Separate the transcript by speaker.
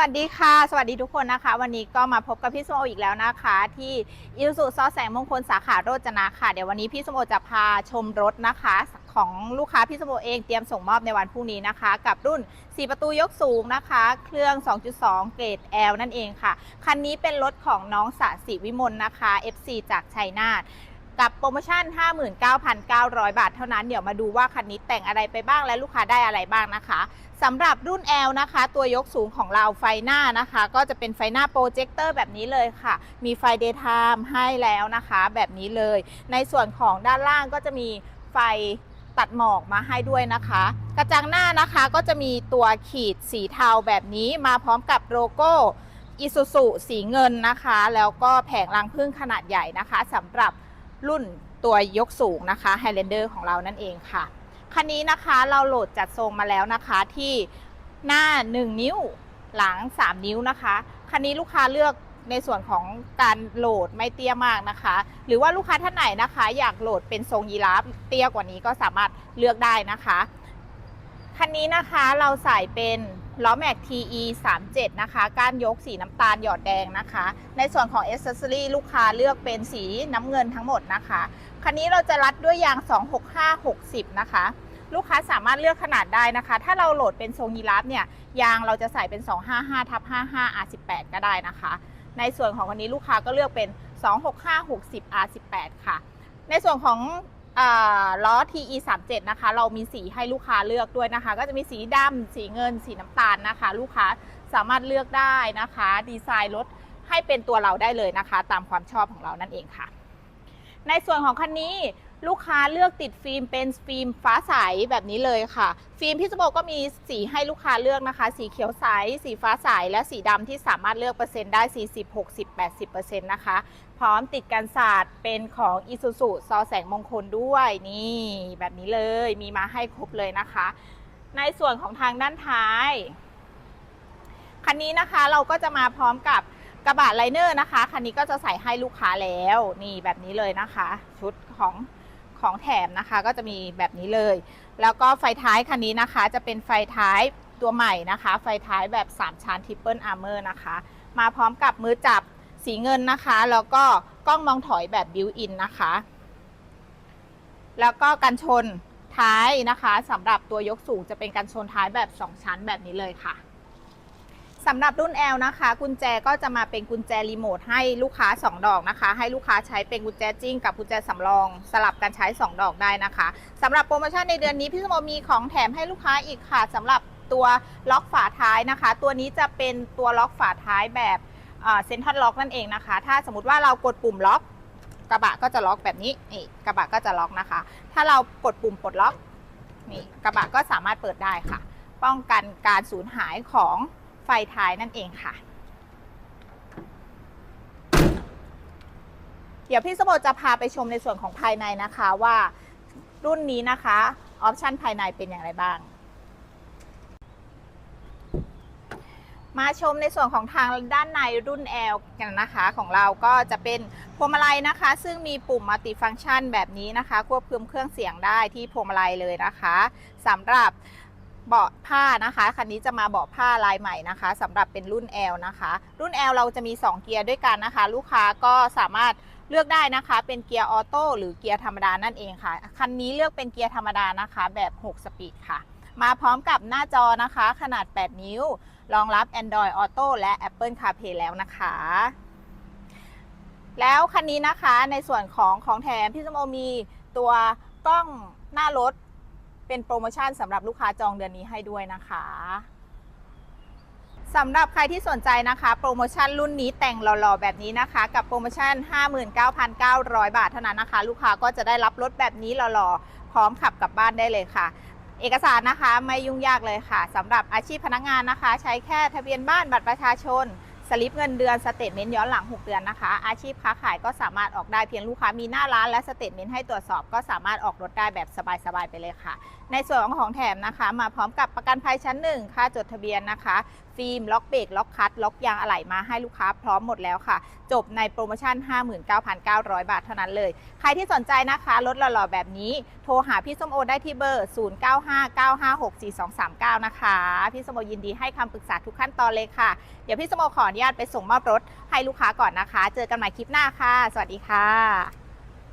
Speaker 1: วัสดีค่ะ สวัสดีทุกคนนะคะ วันนี้ก็มาพบกับพี่สมโออีกแล้วนะคะ ที่อิลสุซอแสงมงคลสาขาโรจนะค่ะ เดี๋ยววันนี้พี่สมโอจะพาชมรถนะคะของลูกค้าพี่สมโอเองเตรียมส่งมอบในวันพรุ่งนี้นะคะ กับรุ่น 4 ประตูยกสูงนะคะ เครื่อง 2.2 เกรด L นั่นเองค่ะ คันนี้เป็นรถของน้องสะสิวิมลนะคะ FC จากชัยนาท กับโปรโมชั่น 59,900 บาทเท่านั้น เดี๋ยวมาดูว่าคันนี้แต่งอะไรไปบ้างและลูกค้าได้อะไรบ้างนะคะสำหรับรุ่น L นะคะ ตัวยกสูงของเราไฟหน้านะคะ ก็จะเป็นไฟหน้าโปรเจคเตอร์แบบนี้เลยค่ะ มีไฟ daytime ให้แล้วนะคะ แบบนี้เลย ในส่วนของด้านล่างก็จะมีไฟตัดหมอกมาให้ด้วยนะคะ กระจังหน้านะคะก็จะมีตัวขีดสีเทาแบบนี้มาพร้อมกับโลโก้อิซูซุสีเงินนะคะ แล้วก็แผงรังพึ่งขนาดใหญ่นะคะสำหรับ รุ่นตัวยกสูงนะคะ Highlander ของเรานั่นเองค่ะ คันนี้นะคะเราโหลดจัดทรงมาแล้วนะคะที่หน้า 1 นิ้วหลัง 3 นิ้วนะคะ คันนี้ลูกค้าเลือกในส่วนของการโหลดไม่เตี้ยมากนะคะ หรือว่าลูกค้าท่านไหนนะคะ อยากโหลดเป็นทรงยีราฟเตี้ยกว่านี้ก็สามารถเลือกได้นะคะ คันนี้นะคะเราใส่เป็น ล้อแม็ก TE 37นะคะ ก้านยกสีน้ำตาลหยอดแดงนะคะ ในส่วนของ a อ c e s s o r y ลูกค้าเลือกเป็นสีน้ำเงินทั้งหมดนะคะ คันนี้เราจะรัดด้วยยาง 265-60 นะคะ ลูกค้าสามารถเลือกขนาดได้นะคะ ถ้าเราโหลดเป็นทรงยีราฟเนี่ย ยางเราจะใส่เป็น 255ทับ55 R18 ก็ได้นะคะ ในส่วนของคันนี้ลูกค้าก็เลือกเป็น 265-60 R18 ค่ะ ในส่วนของ ล้อ TE 37นะคะ เรามีสีให้ลูกค้าเลือกด้วยนะคะ ก็จะมีสีดำสีเงิน สีน้ำตาลนะคะ ลูกค้าสามารถเลือกได้นะคะ ดีไซน์รถให้เป็นตัวเราได้เลยนะคะ ตามความชอบของเรานั่นเองค่ะ ในส่วนของคันนี้ ลูกค้าเลือกติดฟิล์มเป็นฟิล์มฟ้าใสแบบนี้เลยค่ะ ฟิล์มพี่สโบก็มีสีให้ลูกค้าเลือกนะคะ สีเขียวใส สีฟ้าใส และสีดำที่สามารถเลือกเปอร์เซ็นต์ได้ 40 60 80นะคะ พร้อมติดกันศาสตร์เป็นของ i s u z u ซอแสงมงคลด้วยนี่ แบบนี้เลยมีมาให้ครบเลยนะคะ ในส่วนของทางด้านท้ายคันนี้นะคะเราก็จะมาพร้อมกับกระบะไลเนอร์นะคะ คันนี้ก็จะใส่ให้ลูกค้าแล้ว นี่แบบนี้เลยนะคะ ชุดของ ของแถมนะคะก็จะมีแบบนี้เลย แล้วก็ไฟท้ายคันนี้นะคะจะเป็นไฟท้ายตัวใหม่นะคะ ไฟท้ายแบบ 3 ชั้นทริปเปิลอาร์เมอร์นะคะ มาพร้อมกับมือจับสีเงินนะคะ แล้วก็กล้องมองถอยแบบบิวอินนะคะ แล้วก็กันชนท้ายนะคะสำหรับตัวยกสูงจะเป็นกันชนท้ายแบบ 2 ชั้นแบบนี้เลยค่ะ สำหรับรุ่น L นะคะ กุญแจก็จะมาเป็นกุญแจรีโมทให้ลูกค้า 2 ดอกนะคะ ให้ลูกค้าใช้เป็นกุญแจจริงกับกุญแจสำรอง สลับกันใช้ 2 ดอกได้นะคะสำหรับโปรโมชั่นในเดือนนี้พี่สมมีของแถมให้ลูกค้าอีกค่ะสำหรับตัวล็อกฝาท้ายนะคะ ตัวนี้จะเป็นตัวล็อกฝาท้ายแบบเซนทรัลล็อกนั่นเองนะคะ ถ้าสมมติว่าเรากดปุ่มล็อก กระบะก็จะล็อกแบบนี้นี่กระบะก็จะล็อกนะคะ ถ้าเรากดปุ่มปลดล็อกนี่กระบะก็สามารถเปิดได้ค่ะ ป้องกันการสูญหายของ ไฟท้ายนั่นเองค่ะ เดี๋ยวพี่สมบจะพาไปชมในส่วนของภายในนะคะว่ารุ่นนี้นะคะออปชันภายในเป็นอย่างไรบ้าง มาชมในส่วนของทางด้านในรุ่น L กันนะคะของเราก็จะเป็นพวงมาลัยนะคะ ซึ่งมีปุ่มมัลติฟังก์ชันแบบนี้นะคะ ควบคุมเครื่องเสียงได้ที่พวงมาลัยเลยนะคะสำหรับ เบาะผ้านะคะ คันนี้จะมาเบาะผ้าลายใหม่นะคะสำหรับเป็นรุ่น L นะคะ รุ่น L เราจะมี 2 เกียร์ด้วยกันนะคะ ลูกค้าก็สามารถเลือกได้นะคะ เป็นเกียร์ออโต้หรือเกียร์ธรรมดานั่นเองค่ะ คันนี้เลือกเป็นเกียร์ธรรมดานะคะ แบบ 6 สปีดค่ะ มาพร้อมกับหน้าจอนะคะ ขนาด 8 นิ้ว รองรับ Android Auto และ Apple CarPlay แล้วนะคะ แล้วคันนี้นะคะในส่วนของของแถมพี่สมโอมีตัวกล้องหน้ารถ เป็นโปรโมชั่นสำหรับลูกค้าจองเดือนนี้ให้ด้วยนะคะสำหรับใครที่สนใจนะคะ โปรโมชั่นรุ่นนี้แต่งหล่อๆ แบบนี้นะคะ กับโปรโมชั่น 59,900 บาทเท่านั้นนะคะ ลูกค้าก็จะได้รับรถแบบนี้หล่อๆ พร้อมขับกลับบ้านได้เลยค่ะ เอกสารนะคะไม่ยุ่งยากเลยค่ะสำหรับอาชีพพนักงานนะคะ ใช้แค่ทะเบียนบ้านบัตรประชาชน สลิปเงินเดือนสเตทเมนต์ย้อนหลัง 6 เดือนนะคะ อาชีพค้าขายก็สามารถออกได้เพียงลูกค้ามีหน้าร้านและสเตทเมนต์ให้ตรวจสอบก็สามารถออกรถได้แบบสบายๆไปเลยค่ะ ในส่วนของของแถมนะคะ มาพร้อมกับประกันภัยชั้นหนึ่งค่าจดทะเบียนนะคะ ฟิล์ม ล็อกเบรกล็อกคัตล็อกยางอะไหล่มาให้ลูกค้าพร้อมหมดแล้วค่ะ จบในโปรโมชั่น 59,900 บาทเท่านั้นเลย ใครที่สนใจนะคะรถหล่อๆ แบบนี้ โทรหาพี่ส้มโอได้ที่เบอร์ 0959564239 นะคะ พี่ส้มโอยินดีให้คำปรึกษาทุกขั้นตอนเลยค่ะ เดี๋ยวพี่ส้มโอขออนุญาตไปส่งมอบรถให้ลูกค้าก่อนนะคะ เจอกันใหม่คลิปหน้าค่ะ สวัสดีค่ะ